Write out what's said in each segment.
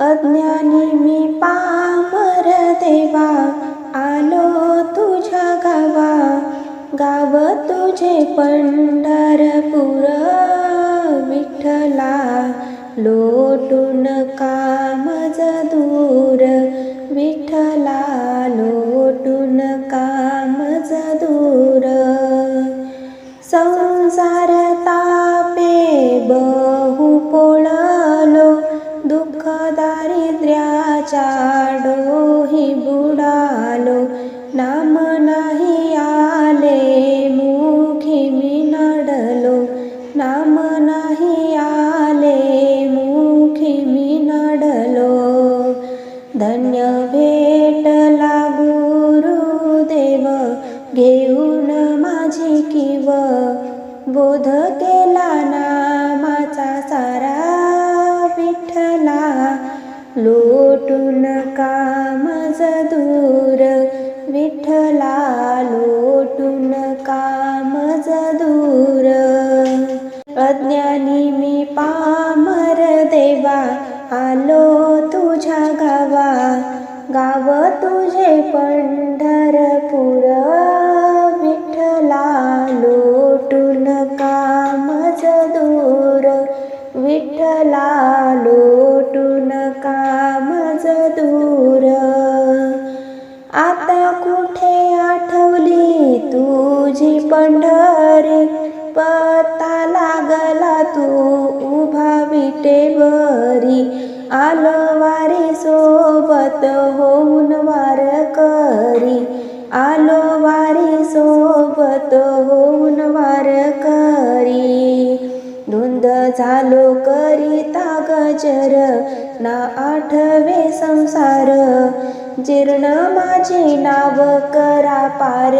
अज्ञानी मी पामर देवा आलो गावा गाव तुझे पंढरपूर विठ्ठला लोटून कामज घेऊन माझी किव बोध केला नामाचा सारा विठ्ठला. लोटून कामज दूर विठ्ठला लोटून कामज दूर अज्ञानी मी पामर देवा आलो तुझ्या गावा. गाव तुझे पंढरपूर विठ्ठला लोटून कामज दूर आता कुठे आठवली तुझी पंढरी? पत्ता लागला तू उभा विटेवरी. आलो वारी सोबत होऊ झालो करिता गजर ना आठवे संसार. जीर्ण माझे नाव करा पार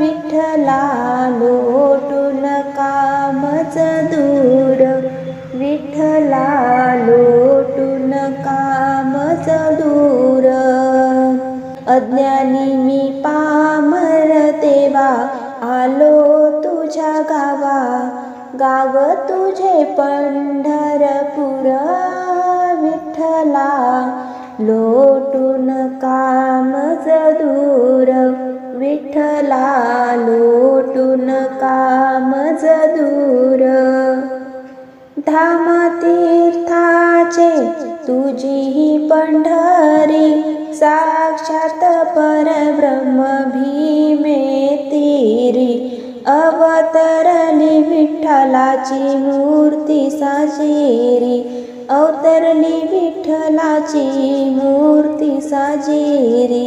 विठ्ठला लोटून कामच दूर. विठ्ठला लोटून कामच दूर. अज्ञानी मी पामर देवा आलो तुझ्या गावा. गाव तुझे पंढरपूर विठ्ठला लोटून कामज दूर विठ्ठला लोटून कामज दूर धाम तीर्थाचे तुझी ही पंढरी साक्षात परब्रह्म भीमेती. विठ्ठलाची मूर्ती साजेरी अवतरली विठ्ठलाची मूर्ती साजेरी.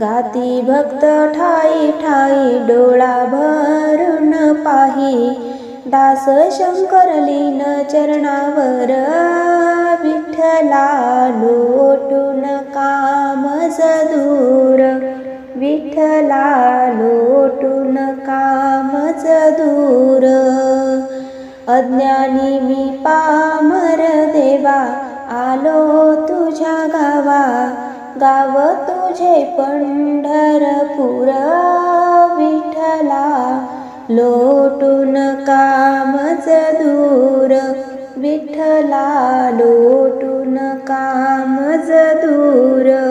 गाती भक्त ठाई ठाई डोळा भरून पाही दास शंकरलीन चरणावर विठ्ठला लोटून कामज दूर विठ्ठला लोटून कामज दूर अज्ञानी मी पामर देवा आलो तुझ्या गावा. गाव तुझे पंढरपूर विठला लोटून कामच दूर विठला लोटून कामच दूर.